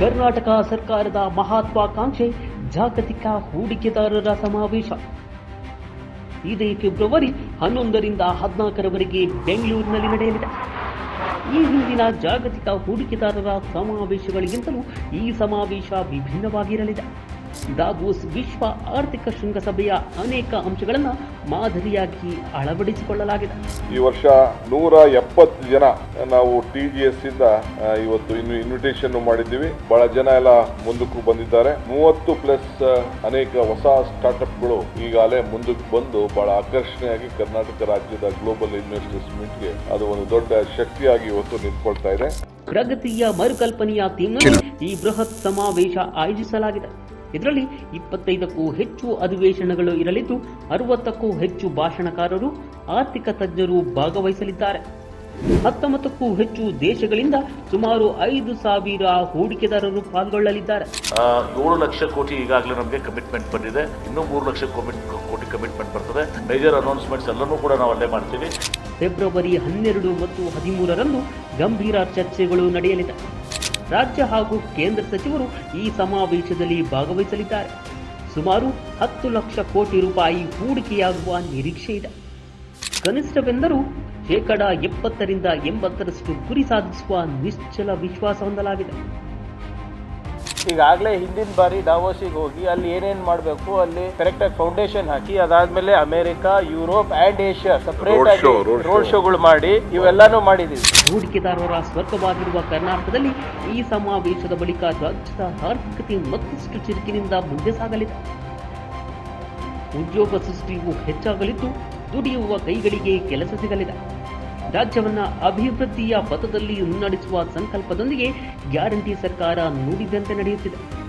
ಕರ್ನಾಟಕ ಸರ್ಕಾರದ ಮಹತ್ವಾಕಾಂಕ್ಷೆ ಜಾಗತಿಕ ಹೂಡಿಕೆದಾರರ ಸಮಾವೇಶ. ಇದೇ ಫೆಬ್ರವರಿ ಹನ್ನೊಂದರಿಂದ ಹದಿನಾಲ್ಕರವರೆಗೆ ಬೆಂಗಳೂರಿನಲ್ಲಿ ನಡೆಯಲಿದೆ. ಈ ಹಿಂದಿನ ಜಾಗತಿಕ ಹೂಡಿಕೆದಾರರ ಸಮಾವೇಶಗಳಿಗಿಂತಲೂ ಈ ಸಮಾವೇಶ ವಿಭಿನ್ನವಾಗಿರಲಿದೆ. ದಾವೋಸ್ ವಿಶ್ವ ಆರ್ಥಿಕ ಶೃಂಗಸಭೆಯ ಅನೇಕ ಅಂಶಗಳನ್ನು ಮಾದರಿಯಾಗಿ ಅಳವಡಿಸಿಕೊಳ್ಳಲಾಗಿದೆ. ಈ ವರ್ಷ ನೂರ ಎಪ್ಪತ್ತು ಜನ ನಾವು ಟಿ ಜಿ ಎಸ್ ಇಂದ ಇವತ್ತು ಇನ್ನು ಇನ್ವಿಟೇಷನ್ ಮಾಡಿದ್ದೀವಿ. ಬಹಳ ಜನ ಎಲ್ಲ ಮುಂದಕ್ಕೂ ಬಂದಿದ್ದಾರೆ. ಮೂವತ್ತು ಪ್ಲಸ್ ಅನೇಕ ಹೊಸ ಸ್ಟಾರ್ಟ್ಅಪ್ಗಳು ಈಗಾಗಲೇ ಮುಂದಕ್ಕೆ ಬಂದು ಬಹಳ ಆಕರ್ಷಣೆಯಾಗಿ ಕರ್ನಾಟಕ ರಾಜ್ಯದ ಗ್ಲೋಬಲ್ ಇನ್ವೆಸ್ಟರ್ಸ್ ಮೀಟ್ಗೆ ಅದು ಒಂದು ದೊಡ್ಡ ಶಕ್ತಿಯಾಗಿ ಇವತ್ತು ನಿಂತ್ಕೊಳ್ತಾ ಇದೆ. ಪ್ರಗತಿಯ ಮರುಕಲ್ಪನೆಯ ತಿಂಗಳು ಈ ಬೃಹತ್ ಸಮಾವೇಶ ಆಯೋಜಿಸಲಾಗಿದೆ. ಇದರಲ್ಲಿ ಇಪ್ಪತ್ತೈದಕ್ಕೂ ಹೆಚ್ಚು ಅಧಿವೇಶನಗಳು ಇರಲಿದ್ದು ಅರವತ್ತಕ್ಕೂ ಹೆಚ್ಚು ಭಾಷಣಕಾರರು ಆರ್ಥಿಕ ತಜ್ಞರು ಭಾಗವಹಿಸಲಿದ್ದಾರೆ. ಹತ್ತೊಂಬತ್ತಕ್ಕೂ ಹೆಚ್ಚು ದೇಶಗಳಿಂದ ಸುಮಾರು ಐದು ಸಾವಿರ ಹೂಡಿಕೆದಾರರು ಪಾಲ್ಗೊಳ್ಳಲಿದ್ದಾರೆ. ಏಳು ಲಕ್ಷ ಕೋಟಿ ಈಗಾಗಲೇ ನಮಗೆ ಕಮಿಟ್ಮೆಂಟ್ ಬಂದಿದೆ. ಇನ್ನೂ ಮೂರು ಲಕ್ಷ ಕೋಟಿ ಕಮಿಟ್ಮೆಂಟ್ ಬರ್ತದೆ. ಮೇಜರ್ ಅನೌನ್ಸ್ಮೆಂಟ್ಸ್ ಎಲ್ಲರೂ ಕೂಡ ನಾವು ಅಲ್ಲೇ ಮಾಡ್ತೀವಿ. ಫೆಬ್ರವರಿ ಹನ್ನೆರಡು ಮತ್ತು ಹದಿಮೂರರಂದು ಗಂಭೀರ ಚರ್ಚೆಗಳು ನಡೆಯಲಿದೆ. ರಾಜ್ಯ ಹಾಗೂ ಕೇಂದ್ರ ಸಚಿವರು ಈ ಸಮಾವೇಶದಲ್ಲಿ ಭಾಗವಹಿಸಲಿದ್ದಾರೆ. ಸುಮಾರು ಹತ್ತು ಲಕ್ಷ ಕೋಟಿ ರೂಪಾಯಿ ಹೂಡಿಕೆಯಾಗುವ ನಿರೀಕ್ಷೆ ಇದೆ. ಕನಿಷ್ಠವೆಂದರೂ ಶೇಕಡ ಎಪ್ಪತ್ತರಿಂದ ಎಂಬತ್ತರಷ್ಟು ಗುರಿ ಸಾಧಿಸುವ ನಿಶ್ಚಲ ವಿಶ್ವಾಸ ಹೊಂದಲಾಗಿದೆ ಈಗಾಗಲೇ ಹಿಂದಿನ ಬಾರಿ ಡಾವೋಸಿಗೆ ಹೋಗಿ ಅಲ್ಲಿ ಏನೇನ್ ಮಾಡಬೇಕು ಅಲ್ಲಿ ಕರೆಕ್ಟ್ ಆಗಿ ಫೌಂಡೇಶನ್ ಹಾಕಿ ಅದಾದ್ಮೇಲೆ America Europe and Asia separate ಆಗಿ ರೋಡ್ ಶೋಗಳು ಮಾಡಿ ಇವೆಲ್ಲಾನು ಮಾಡಿದೀವಿ. ಹೂಡಿಕೆದಾರರ ಸ್ವರ್ಗವಾಗಿರುವ ಕರ್ನಾಟಕದಲ್ಲಿ ಈ ಸಮಾವೇಶದ ಬಳಿಕ ರಾಜ್ಯದ ಆರ್ಥಿಕತೆ ಮತ್ತಷ್ಟು ಚುರುಕಿನಿಂದ ಮುಂದೆ ಸಾಗಲಿದೆ. ಉದ್ಯೋಗ ಸೃಷ್ಟಿಯು ಹೆಚ್ಚಾಗಲಿದ್ದು ದುಡಿಯುವ ಕೈಗಳಿಗೆ ಕೆಲಸ ಸಿಗಲಿದೆ. ರಾಜ್ಯವನ್ನ ಅಭಿವೃದ್ಧಿಯ ಪಥದಲ್ಲಿ ಮುನ್ನಡೆಸುವ ಸಂಕಲ್ಪದೊಂದಿಗೆ ಗ್ಯಾರಂಟಿ ಸರ್ಕಾರ ನುಡಿದಂತೆ ನಡೆಯುತ್ತಿದೆ.